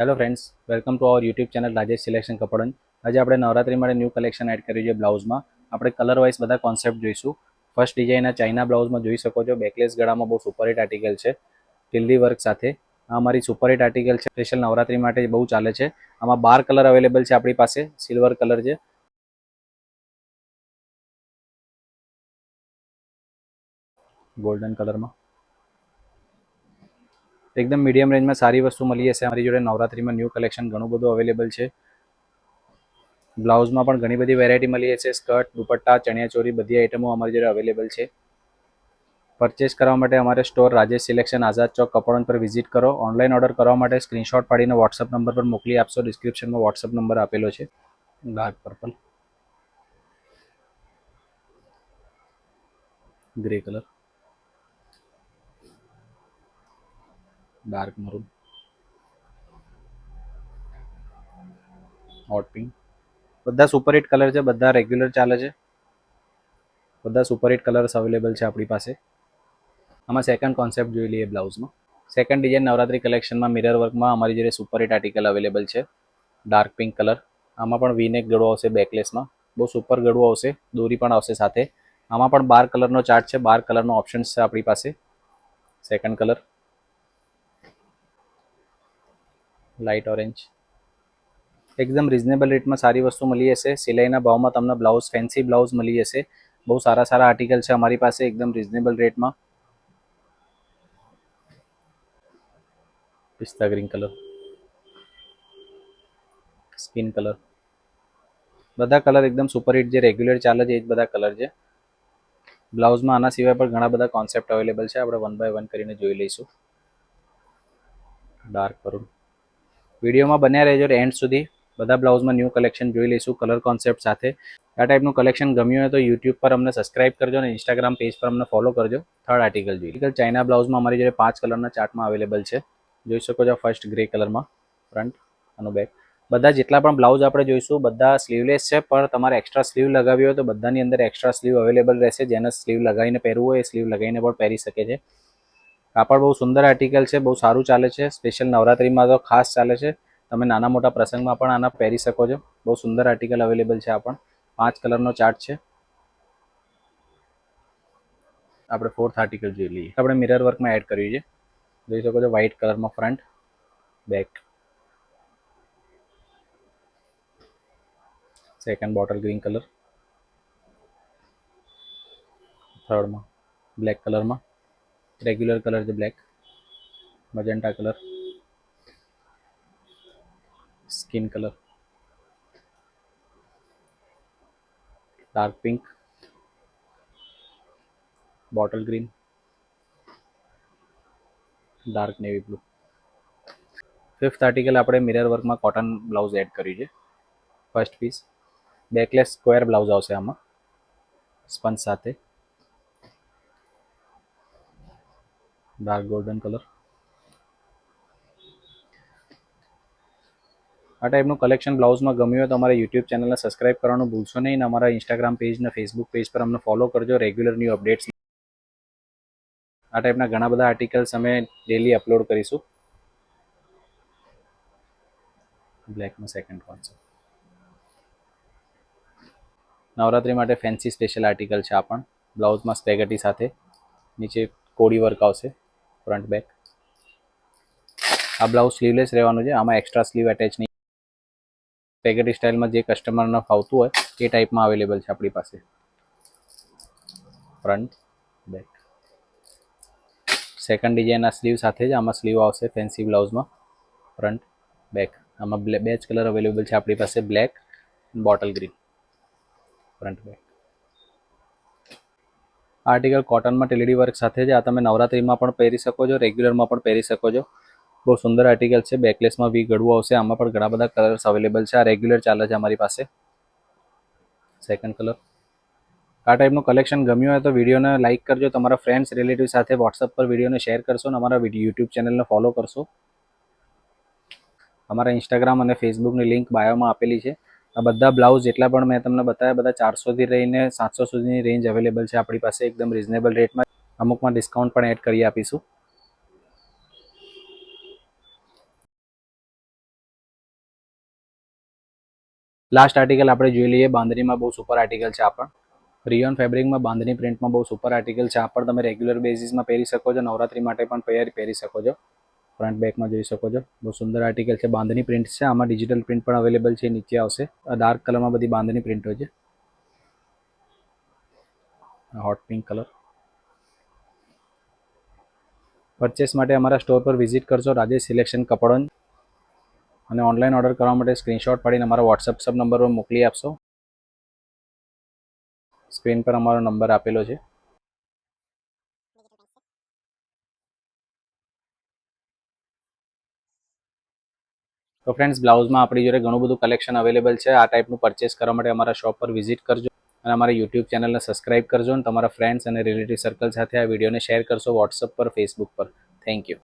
Hello friends welcome to our YouTube channel Rajesh selection કપડન આજે આપણે નવરાત્રી માટે ન્યૂ કલેક્શન એડ કર્યું છે બ્લાઉઝમાં. આપણે કલર વાઇઝ બધા કોન્સેપ્ટ જોઈશું. ફર્સ્ટ ડિઝાઇન આ ચાઇના બ્લાઉઝમાં જોઈ શકો છો. બેકલેસ ગળામાં બહુ સુપરહિટ આર્ટિકલ છે. ટિલ્લી વર્ક સાથે. આ અમારી સુપરહિટ આર્ટિકલ છે. સ્પેશિયલ નવરાત્રી માટે બહુ ચાલે છે. આમાં બાર કલર અવેલેબલ છે આપણી પાસે. સિલ્વર કલર છે. ગોલ્ડન કલરમાં એકદમ મીડિયમ રેન્જમાં સારી વસ્તુ મળી જશે અમારી જોડે નવરાત્રીમાં ન્યૂ કલેક્શન ઘણું બધું અવેલેબલ છે. બ્લાઉઝમાં પણ ઘણી બધી વેરાયટી મળી જશે સ્કર્ટ દુપટ્ટા ચણિયાચોરી બધી આઇટમો અમારી જોડે અવેલેબલ છે. પરચેસ કરવા માટે અમારે સ્ટોર રાજેશ સિલેક્શન આઝાદ ચોક કપડન પર વિઝિટ કરો. ઓનલાઈન ઓર્ડર કરવા માટે સ્ક્રીનશોટ પાડીને વોટ્સઅપ નંબર પર મોકલી આપશો. ડિસ્ક્રિપ્શનમાં વોટ્સઅપ નંબર આપેલો છે. Dark purple grey colour dark maroon hot pink બધા સુપર હિટ કલર છે, બધા રેગ્યુલર ચાલે છે. બધા સુપર હિટ કલર્સ અવેલેબલ છે આપણી પાસે. આમાં સેકન્ડ કોન્સેપ્ટ જોઈ લઈએ બ્લાઉઝમાં સેકન્ડ ડિઝાઇન નવરાત્રી કલેક્શનમાં મિરર વર્કમાં અમારી જોડે સુપર હિટ આર્ટિકલ અવેલેબલ છે. ડાર્ક પિંક કલર આમાં પણ વીનેક ગળો આવશે બેકલેસમાં બહુ સુપર ગળું આવશે, દોરી પણ આવશે સાથે. આમાં પણ બાર કલરનો ચાર્ટ છે, બાર કલરનો ઓપ્શન્સ છે આપણી પાસે. Second colour light orange. એકદમ રિઝનેબલ રેટમાં સારી વસ્તુ મળી જશે સિલાઈના ભાવમાં તમને બ્લાઉઝ ફેન્સી બ્લાઉઝ મળી જશે બહુ સારા સારા આર્ટિકલ છે અમારી પાસે, એકદમ રિઝનેબલ રેટમાં પિસ્તા ગ્રીન કલર સ્કિન કલર બધા કલર એકદમ સુપર હિટ જે રેગ્યુલર ચાલે છે, એ જ બધા કલર છે. બ્લાઉઝમાં આના સિવાય પણ ઘણા બધા કોન્સેપ્ટ અવેલેબલ છે. આપણે વન બાય વન કરીને જોઈ લઈશું. ડાર્ક કરું વિડીયોમાં બન્યા રહેજો એન્ડ સુધી. બધા બ્લાઉઝમાં ન્યૂ કલેક્શન જોઈ લઈશું કલર કોન્સેપ્ટ સાથે. આ ટાઈપનું કલેક્શન ગમ્યું હોય તો યુટ્યુબ પર અમને સબસ્ક્રાઇબ કરજો અને ઇન્સ્ટાગ્રામ પેજ પર અમને ફોલો કરજો. થર્ડ આર્ટિકલ જોઈ. આર્ટિકલ ચાઇના બ્લાઉઝમાં અમારી જોડે પાંચ કલરના ચાર્ટમાં અવેલેબલ છે. જોઈ શકો છો ફર્સ્ટ ગ્રે કલરમાં ફ્રન્ટ અને બેક બધા જેટલા પણ બ્લાઉઝ આપણે જોઈશું, બધા સ્લીવલેસ છે, પણ તમારે એક્સ્ટ્રા સ્લીવ લગાવી હોય તો બધાની અંદર એક્સ્ટ્રા સ્લીવ અવેલેબલ રહેશે. જેને સ્લીવ લગાવીને પહેરવું હોય એ સ્લીવ લગાવીને પણ પહેરી શકે છે. કાપડ બહુ સુંદર આર્ટિકલ છે, બહુ સારું ચાલે છે. સ્પેશિયલ નવરાત્રીમાં તો ખાસ ચાલે છે. તમે નાના મોટા પ્રસંગમાં પણ આના પહેરી શકો છો. બહુ સુંદર આર્ટિકલ અવેલેબલ છે આ પણ. પાંચ કલરનો ચાર્ટ છે. આપણે ફોર્થ આર્ટિકલ જોઈ લઈએ. આપણે મિરર વર્કમાં એડ કર્યું છે. જોઈ શકો છો વ્હાઇટ કલરમાં front back second bottle green colour થર્ડમાં black કલરમાં રેગ્યુલર કલર છે black magenta colour skin colour dark pink bottle green dark navy blue fifth article આપણે મિરર વર્કમાં કોટન બ્લાઉઝ એડ કર્યું છે. First piece backless square blouse આવશે આમાં. સ્પંચ સાથે. Dark golden colour આ ટાઈપનું કલેક્શન બ્લાઉઝમાં ગમ્યું હોય તો અમારા યુટ્યુબ ચેનલને સબસ્ક્રાઇબ કરવાનું ભૂલશો નહીં અમારા ઇન્સ્ટાગ્રામ પેજ અને ફેસબુક પેજ પર અમને ફોલો કરજો. રેગ્યુલર ન્યૂ અપડેટ્સ આ ટાઈપના ઘણા બધા આર્ટિકલ્સ અમે ડેલી અપલોડ કરીશું. બ્લેકમાં સેકન્ડ કોન્સેપ્ટ નવરાત્રી માટે ફેન્સી સ્પેશિયલ આર્ટિકલ છે આ પણ. બ્લાઉઝમાં સ્પેગટી સાથે. નીચે કોડી વર્ક આવશે. ફ્રન્ટ બેક આ બ્લાઉઝ સ્લીવલેસ રહેવાનું છે. આમાં એક્સ્ટ્રા સ્લીવ એટેચ નહીં. પેકેટી સ્ટાઇલમાં જે કસ્ટમરને ફાવતું હોય, એ ટાઈપમાં અવેલેબલ છે આપણી પાસે. ફ્રન્ટ બેક સેકન્ડ ડિઝાઇનના સ્લીવ સાથે જ આમાં સ્લીવ આવશે ફેન્સી બ્લાઉઝમાં ફ્રન્ટ બેક આમાં બે જ કલર અવેલેબલ છે આપણી પાસે. Black bottle green front back article કોટનમાં ટેલડી વર્ક સાથે જ આ તમે નવરાત્રીમાં પણ પહેરી શકો છો, રેગ્યુલરમાં પણ પહેરી શકો છો. બહુ સુંદર આર્ટિકલ છે, બેકલેસમાં વી ગળવું આવશે, આમાં પણ ઘણા બધા કલર્સ અવેલેબલ છે. આ રેગ્યુલર ચાલે છે અમારી પાસે. સેકન્ડ કલર આ ટાઈપનું કલેક્શન ગમ્યું હોય તો વિડીયોને લાઇક કરજો, તમારા ફ્રેન્ડ્સ રિલેટિવ સાથે વોટ્સઅપ પર વિડીયોને શેર કરશો અને અમારા યુટ્યુબ ચેનલને ફોલો કરશો. અમારા ઇન્સ્ટાગ્રામ અને ફેસબુકની લિંક બાયોમાં આપેલી છે. આ બધા બ્લાઉઝ જેટલા પણ મેં તમને બતાવ્યા, બધા ચારસોથી રહીને સાતસો સુધીની રેન્જ અવેલેબલ છે. આપણી પાસે એકદમ રિઝનેબલ રેટમાં અમુકમાં ડિસ્કાઉન્ટ પણ એડ કરી આપીશું. લાસ્ટ આર્ટિકલ આપણે જોઈ લઈએ. બાંધણીમાં બહુ સુપર આર્ટિકલ છે આ પણ. રિયોન ફેબ્રિકમાં બાંધણી પ્રિન્ટમાં બહુ સુપર આર્ટિકલ છે. આ પણ તમે રેગ્યુલર બેઝિસમાં પહેરી શકો છો. નવરાત્રી માટે પણ પહેરી શકો છો. ફ્રન્ટ બેકમાં જોઈ શકો છો. બહુ સુંદર આર્ટિકલ છે. બાંધણી પ્રિન્ટ છે. આમાં ડિજિટલ પ્રિન્ટ પણ અવેલેબલ છે. નીચે આવશે. ડાર્ક કલરમાં બધી બાંધણી પ્રિન્ટ હોય છે. હોટ પિંક કલર પરચેસ માટે અમારા સ્ટોર પર વિઝિટ કરશો રાજેશ સિલેક્શન કપડોન. અને ઓનલાઈન ઓર્ડર કરવા માટે સ્ક્રીનશોટ પાડીને અમારા વોટ્સઅપ સબ નંબર પર મોકલી આપશો. સ્ક્રીન પર અમારો નંબર આપેલો છે. તો ફ્રેન્ડ્સ બ્લાઉઝમાં આપણી જોડે ઘણું બધું કલેક્શન અવેલેબલ છે. આ ટાઈપનું પરચેસ કરવા માટે અમારા શોપ પર વિઝિટ કરજો અને અમારા યુટ્યુબ ચેનલને સબસ્ક્રાઇબ કરજો અને તમારા ફ્રેન્ડ્સ અને રિલેટિવ સર્કલ સાથે આ વિડીયોને શેર કરશો વોટ્સઅપ પર ફેસબુક પર. Thank you